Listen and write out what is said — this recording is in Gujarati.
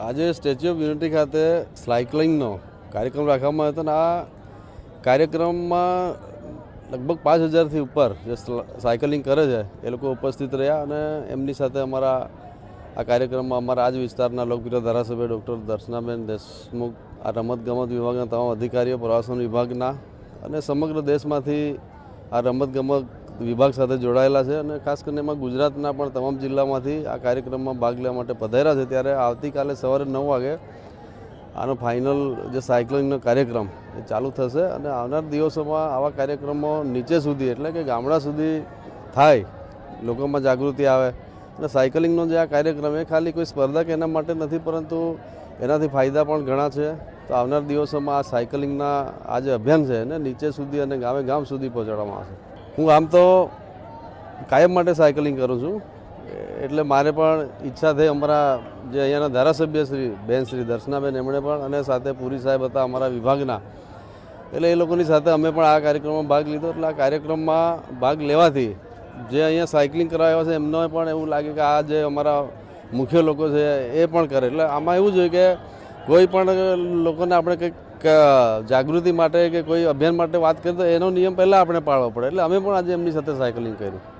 આજે સ્ટેચ્યુ ઓફ યુનિટી ખાતે સાયકલિંગનો કાર્યક્રમ રાખવામાં હતો અને આ કાર્યક્રમમાં લગભગ પાંચ હજારથી ઉપર જે સાયકલિંગ કરે છે, એ લોકો ઉપસ્થિત રહ્યા અને એમની સાથે અમારા આ કાર્યક્રમમાં અમારા આજ વિસ્તારના લોકપ્રિય ધારાસભ્ય ડૉક્ટર દર્શનાબેન દેશમુખ, આ રમતગમત વિભાગના તમામ અધિકારીઓ, પ્રવાસન વિભાગના અને સમગ્ર દેશમાંથી આ રમતગમત વિભાગ સાથે જોડાયેલા છે અને ખાસ કરીને એમાં ગુજરાતના પણ તમામ જિલ્લામાંથી આ કાર્યક્રમમાં ભાગ લેવા માટે પધાર્યા છે. ત્યારે આવતીકાલે સવારે નવ વાગે આનો ફાઇનલ જે સાયકલિંગનો કાર્યક્રમ એ ચાલુ થશે અને આવનાર દિવસોમાં આવા કાર્યક્રમો નીચે સુધી એટલે કે ગામડા સુધી થાય, લોકોમાં જાગૃતિ આવે અને સાયકલિંગનો જે આ કાર્યક્રમ એ ખાલી કોઈ સ્પર્ધા કે એના માટે નથી, પરંતુ એનાથી ફાયદા પણ ઘણા છે. તો આવનાર દિવસોમાં આ સાયકલિંગના આ જે અભિયાન છે એને નીચે સુધી અને ગામે ગામ સુધી પહોંચાડવામાં આવશે. હું આમ તો કાયમ માટે સાયકલિંગ કરું છું. એટલે મારે પણ ઈચ્છા થઈ અમારા જે અહીંયાના ધારાસભ્ય શ્રી, બેન શ્રી દર્શનાબેન એમણે પણ અને સાથે પુરી સાહેબ હતા અમારા વિભાગના. એટલે એ લોકોની સાથે અમે પણ આ કાર્યક્રમમાં ભાગ લીધો. એટલે આ કાર્યક્રમમાં ભાગ લેવાથી જે અહીંયા સાયકલિંગ કરાવ્યા છે એમને પણ એવું લાગે કે આ જે અમારા મુખ્ય લોકો છે એ પણ કરે. એટલે આમાં એવું જોઈએ કે કોઈ પણ લોકોને આપણે કંઈક જાગૃતિ માટે કે કોઈ અભિયાન માટે વાત કરીએ તો એનો નિયમ પહેલાં આપણે પાળવો પડે. એટલે અમે પણ આજે એમની સાથે સાયકલિંગ કર્યું